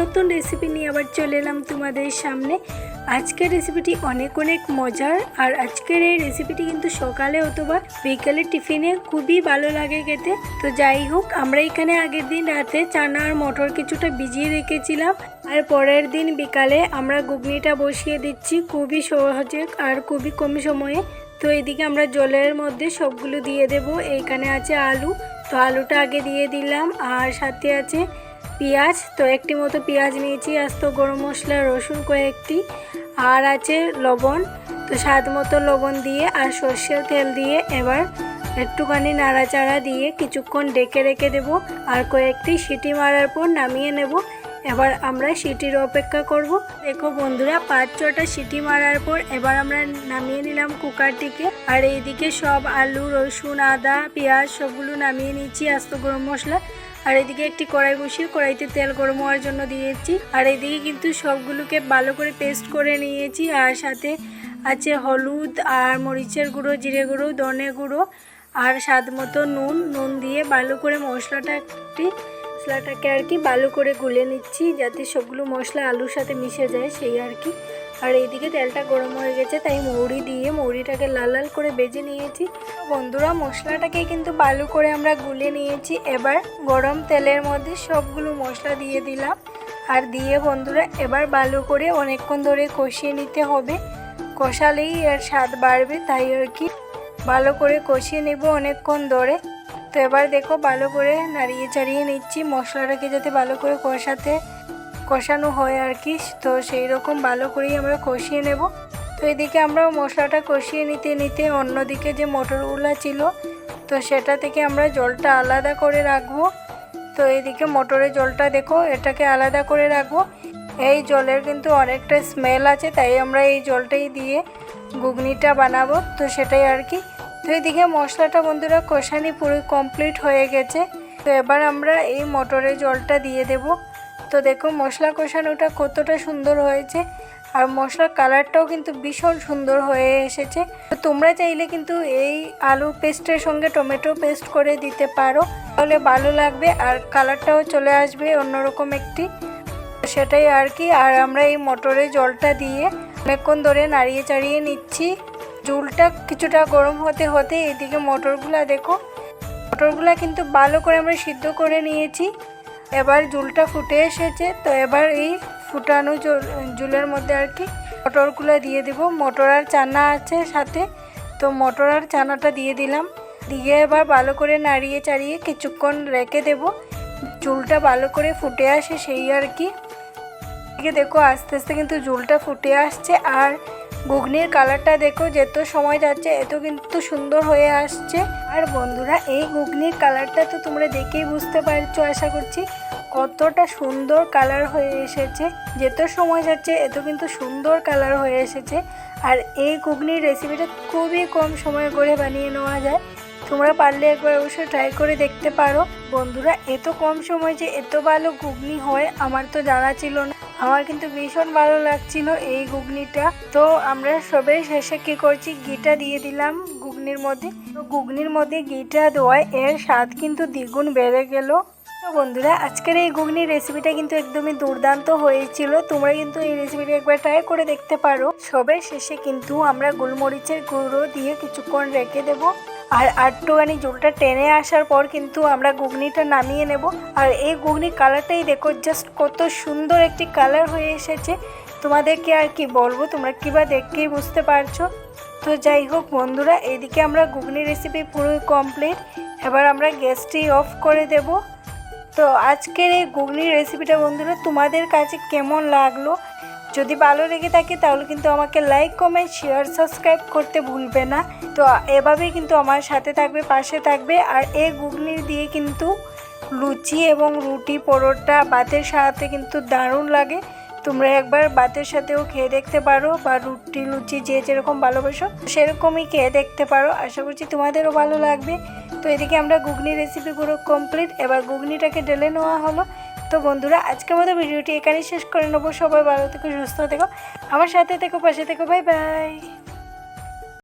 নতুন রেসিপি নিয়ে আবার চলে এলাম তোমাদের সামনে। আজকের রেসিপিটি অনেক অনেক মজার, আর আজকের এই রেসিপিটি কিন্তু সকালে অথবা বিকালে টিফিনে খুবই ভালো লাগে খেতে। তো যাই হোক, আমরা এখানে আগের দিন রাতে চানা আর মটর কিছুটা ভিজিয়ে রেখেছিলাম, আর পরের দিন বিকালে আমরা ঘুগনিটা বসিয়ে দিচ্ছি খুবই সহজে আর খুবই কম সময়ে। তো এদিকে আমরা জলের মধ্যে সবগুলো দিয়ে দেব। এইখানে আছে আলু। তো আলুটা আগে দিয়ে দিলাম, আর সাথে আছে পেঁয়াজ, তো একটি মতো পেঁয়াজ নিয়েছি, আস্ত গরম মশলা, রসুন কয়েকটি, আর আছে লবণ, তো স্বাদ মতো লবণ দিয়ে আর সর্ষের তেল দিয়ে এবার একটুখানি নাড়াচাড়া দিয়ে কিছুক্ষণ ডেকে রেখে দেব, আর কয়েকটি সিটি মারার পর নামিয়ে নেব। এবার আমরা সিটির অপেক্ষা করব। দেখো বন্ধুরা, পাঁচ ছটা সিটি মারার পর এবার আমরা নামিয়ে নিলাম কুকারটিকে। আর এইদিকে সব আলু, রসুন, আদা, পেঁয়াজ সবগুলো নামিয়ে নিচ্ছি আস্ত গরম মশলা। আর এদিকে একটি কড়াই বসিয়ে কড়াইতে তেল গরম হওয়ার জন্য দিয়েছি। আর এদিকে কিন্তু সবগুলোকে ভালো করে পেস্ট করে নিয়েছি। আর সাথে আছে হলুদ আর মরিচের গুঁড়ো, জিরে গুঁড়ো, ধনে গুঁড়ো আর স্বাদ মতো নুন। নুন দিয়ে ভালো করে মশলাটা একটি, মশলাটাকে আর কি ভালো করে গুলে নিচ্ছি যাতে সবগুলো মশলা আলুর সাথে মিশে যায়, সেই আর কি। আর এইদিকে তেলটা গরম হয়ে গেছে, তাই মৌরি দিয়ে মৌরিটাকে লাল লাল করে বেজে নিয়েছি। বন্ধুরা, মশলাটাকে কিন্তু ভালো করে আমরা গুলে নিয়েছি। এবার গরম তেলের মধ্যে সবগুলো মশলা দিয়ে দিলাম। আর দিয়ে বন্ধুরা, এবার ভালো করে অনেকক্ষণ ধরে কষিয়ে নিতে হবে। কষালেই এর স্বাদ বাড়বে, তাই আর কি। ভালো করে কষিয়ে নেব অনেকক্ষণ ধরে। তো এবার দেখো ভালো করে নাড়িয়ে চাড়িয়ে নিচ্ছি। মশলাটাকে যাতে ভালো করে কষাতে কষানো হয় আর কি, তো সেই রকম ভালো করেই আমরা কষিয়ে নেব। তো এদিকে আমরা মশলাটা কষিয়ে নিতে নিতে অন্যদিকে যে মটরগুলো ছিল, তো সেটা থেকে আমরা জলটা আলাদা করে রাখব। তো এদিকে মটরের জলটা দেখো, এটাকে আলাদা করে রাখব। এই জলের কিন্তু অনেকটা স্মেল আছে, তাই আমরা এই জলটাই দিয়ে ঘুগনিটা বানাবো, তো সেটাই আর কি। তো এদিকে মশলাটা বন্ধুরা কষানি পুরো কমপ্লিট হয়ে গেছে। তো এবার আমরা এই মটরের জলটা দিয়ে দেব। তো দেখো মশলা কষানোটা কতটা সুন্দর হয়েছে আর মশলার কালারটাও কিন্তু ভীষণ সুন্দর হয়ে এসেছে। তো তোমরা চাইলে কিন্তু এই আলু পেস্টের সঙ্গে টমেটো পেস্ট করে দিতে পারো। তাহলে ভালো লাগবে আর কালারটাও চলে আসবে অন্যরকম একটি। সেটাই আর কি, আর আমরা এই মটরের জলটা দিয়ে অনেকক্ষণ ধরে নাড়িয়ে চাড়িয়ে নিচ্ছি। জুলটা কিছুটা গরম হতে হতে এদিকে মটরগুলা দেখো, মটরগুলা কিন্তু ভালো করে আমরা সিদ্ধ করে নিয়েছি। এবার জুলটা ফুটে এসেছে, তো এবার এই ফুটানো জুলের মধ্যে আর কি মটরগুলো দিয়ে দিব। মটর আর চানা আছে সাথে, তো মটর আর চানাটা দিয়ে দিলাম। দিয়ে এবার ভালো করে নাড়িয়ে চাড়িয়ে কিছুক্ষণ রেখে দেব। চুলটা ভালো করে ফুটে আসে সেই আর কি। দেখো, আস্তে আস্তে কিন্তু জুলটা ফুটে আসছে। আর ঘুগনির কালারটা দেখো, যত সময় যাচ্ছে, এত কিন্তু সুন্দর হয়ে আসছে। আর বন্ধুরা, এই ঘুগনির কালারটা তো তোমরা দেখেই বুঝতে পারছ, আশা করছি। কতটা সুন্দর কালার হয়ে এসেছে, যেত সময় যাচ্ছে এত কিন্তু সুন্দর কালার হয়ে এসেছে। আর এই ঘুগনির রেসিপিটা খুবই কম সময় করে বানিয়ে নেওয়া যায়। তোমরা পারলে একবার অবশ্যই ট্রাই করে দেখতে পারো। বন্ধুরা, এত কম সময় যে এত ভালো ঘুগনি হয়, আমার তো জানা ছিল না। আমার কিন্তু ভীষণ ভালো লাগছিল এই ঘুগনিটা। তো আমরা সবাই শেষে কী করছি? ঘিটা দিয়ে দিলাম ঘুগনির মধ্যে। তো ঘুগনির মধ্যে ঘিটা দেওয়ায় এর স্বাদ কিন্তু দ্বিগুণ বেড়ে গেল। তো বন্ধুরা, আজকের এই ঘুগনির রেসিপিটা কিন্তু একদমই দুর্দান্ত হয়েছিল। তোমরা কিন্তু এই রেসিপিটা একবার ট্রাই করে দেখতে পারো। সবে শেষে কিন্তু আমরা গোলমরিচের গুঁড়ো দিয়ে কিছুক্ষণ রেখে দেবো। আর আটটুখানি জলটা টেনে আসার পর কিন্তু আমরা ঘুগনিটা নামিয়ে নেব। আর এই ঘুগনির কালারটাই দেখো জাস্ট কত সুন্দর একটি কালার হয়ে এসেছে। তোমাদেরকে আর কি বলব, তোমরা কিবা দেখেই বুঝতে পারছ। তো যাই হোক বন্ধুরা, এদিকে আমরা ঘুগনি রেসিপি পুরোই কমপ্লিট এবার আমরা গ্যাসটি অফ করে দেব। তো আজকের এই ঘুগনির রেসিপিটা বন্ধুরা, তোমাদের কাছে কেমন লাগল? যদি ভালো লেগে থাকে তাহলে কিন্তু আমাকে লাইক কমেন্ট শেয়ার সাবস্ক্রাইব করতে ভুলবে না। তো এভাবেই কিন্তু আমার সাথে থাকবে, পাশে থাকবে। আর এই ঘুগনি দিয়ে কিন্তু লুচি এবং রুটি, পরোটা, ভাতের সাথে কিন্তু দারুণ লাগে। তোমরা একবার ভাতের সাথেও খেয়ে দেখতে পারো বা রুটি, লুচি যে যেরকম ভালোবাসো, সেরকমই খেয়ে দেখতে পারো। আশা করছি তোমাদেরও ভালো লাগবে। তো এদিকে আমরা ঘুগনি রেসিপিগুলো কমপ্লিট এবার গুগনিটাকে ডেলে নেওয়া হলো। তো বন্ধুরা, আজকের মতো ভিডিওটি এখানেই শেষ করে নেব। সবাই ভালো থেকো, সুস্থ থেকো। আমার সাথে থেকো, পাশে থেকো। Bye bye.